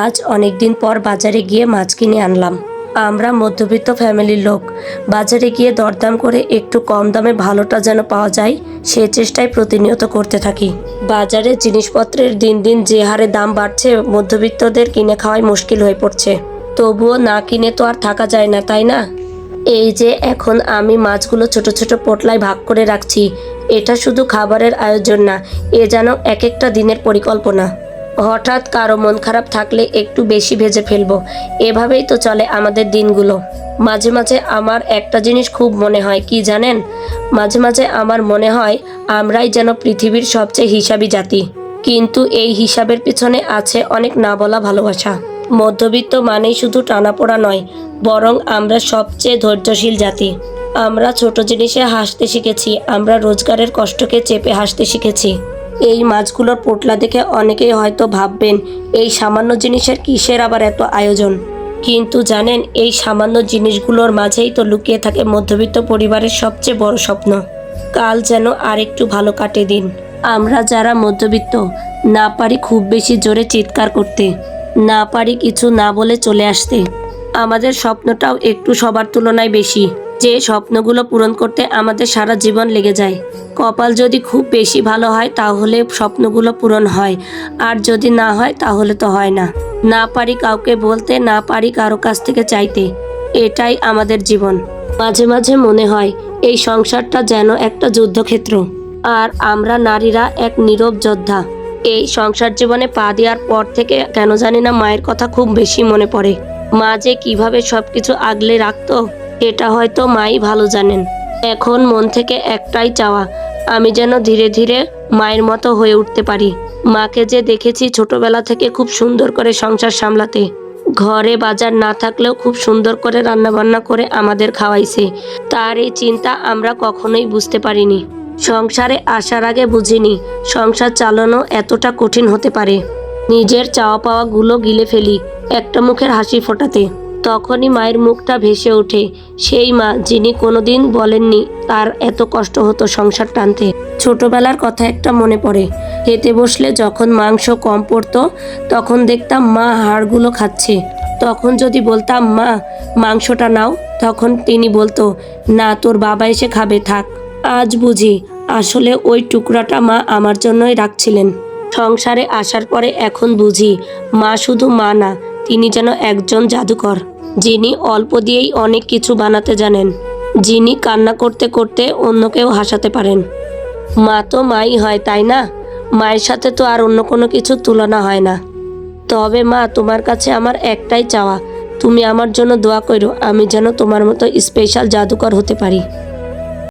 আজ অনেক দিন পর বাজারে গিয়ে মাছ কিনে আনলাম। আমরা মধ্যবিত্ত ফ্যামিলির লোক। বাজারে গিয়ে দরদাম করে একটু কম দামে ভালোটা যেন পাওয়া যায়, সে চেষ্টাই প্রতিনিয়ত করতে থাকি। বাজারে জিনিসপত্রের দিন দিন যে হারে দাম বাড়ছে, মধ্যবিত্তদের কিনে খাওয়াই মুশকিল হয়ে পড়ছে। তবুও না কিনে তো আর থাকা যায় না, তাই না? এই যে এখন আমি মাছগুলো ছোট ছোট পোটলায় ভাগ করে রাখছি, এটা শুধু খাবারের আয়োজন না, এ যেন এক একটা দিনের পরিকল্পনা। হঠাৎ কারও মন খারাপ থাকলে একটু বেশি ভেজে ফেলব। এভাবেই তো চলে আমাদের দিনগুলো। মাঝে মাঝে আমার একটা জিনিস খুব মনে হয়, কি জানেন? মাঝে মাঝে আমার মনে হয়, আমরাই যেন পৃথিবীর সবচেয়ে হিসাবী জাতি। কিন্তু এই হিসাবের পিছনে আছে অনেক না বলা ভালোবাসা। মধ্যবিত্ত মানেই শুধু টানাপোড়া নয়, বরং আমরা সবচেয়ে ধৈর্যশীল জাতি। আমরা ছোট জিনিসে হাসতে শিখেছি, আমরা রোজগারের কষ্টকে চেপে হাসতে শিখেছি। এই মাছগুলোর পোটলা দেখে অনেকেই হয়তো ভাববেন, এই সামান্য জিনিসের কিসের আবার এত আয়োজন? কিন্তু জানেন, এই সামান্য জিনিসগুলোর মাঝেই তো লুকিয়ে থাকে মধ্যবিত্ত পরিবারের সবচেয়ে বড় স্বপ্ন। কাল যেন আর একটু ভালো কাটে দিন। আমরা যারা মধ্যবিত্ত, না পারি খুব বেশি জোরে চিৎকার করতে, না পারি কিছু না বলে চলে আসতে। আমাদের স্বপ্নটাও একটু সবার তুলনায় বেশি। যে স্বপ্নগুলো পূরণ করতে আমাদের সারা জীবন লেগে যায়। কপাল যদি খুব বেশি ভালো হয়, তাহলে স্বপ্নগুলো পূরণ হয়। আর যদি না হয়, তাহলে তো হয় না। না পারি কাউকে বলতে, না পারি কারও কাছ থেকে চাইতে। এটাই আমাদের জীবন। মাঝে মাঝে মনে হয়, এই সংসারটা যেন একটা যুদ্ধক্ষেত্র। আর আমরা নারীরা এক নীরব যোদ্ধা। এই সংসার জীবনে পা দেওয়ার পর থেকে কেন জানি না মায়ের কথা খুব বেশি মনে পড়ে। মা যে কীভাবে সবকিছু আগলে রাখতো এটা হয়তো মাই ভালো জানেন। এখন মন থেকে একটাই চাওয়া, আমি যেন ধীরে ধীরে মায়ের মতো হয়ে উঠতে পারি। মাকে যে দেখেছি ছোটবেলা থেকে খুব সুন্দর করে সংসার সামলাতে। ঘরে বাজার না থাকলেও খুব সুন্দর করে রান্নাবান্না করে আমাদের খাওয়াইছে। তার এই চিন্তা আমরা কখনোই বুঝতে পারিনি। সংসারে আসার আগে বুঝিনি, সংসার চালানো এতটা কঠিন হতে পারে। নিজের চাওয়া পাওয়াগুলো গিলে ফেলি, একটা মুখের হাসি ফোটাতে। তখনই মায়ের মুখটা ভেসে ওঠে। সেই মা, যিনি কোনোদিন বলেননি তার এত কষ্ট হতো সংসার টানতে। ছোটবেলার কথা একটা মনে পড়ে। খেতে বসলে যখন মাংস কম পড়তো, তখন দেখতাম মা হাড়গুলো খাচ্ছে। তখন যদি বলতাম, মা, মাংসটা নাও, তখন তিনি বলতো, না, তোর বাবা এসে খাবে, থাক। আজ বুঝি, আসলে ওই টুকরাটা মা আমার জন্যই রাখছিলেন। সংসারে আসার পরে এখন বুঝি, মা শুধু মা না, তিনি যেন একজন জাদুকর। যিনি অল্প দিয়েই অনেক কিছু বানাতে জানেন, যিনি কান্না করতে করতে অন্যকেও হাসাতে পারেন। মা তো মাই হয়, তাই না? মায়ের সাথে তো আর অন্য কোনো কিছু তুলনা হয় না। তবে মা, তোমার কাছে আমার একটাই চাওয়া, তুমি আমার জন্য দোয়া করো আমি যেন তোমার মতো স্পেশাল জাদুকর হতে পারি।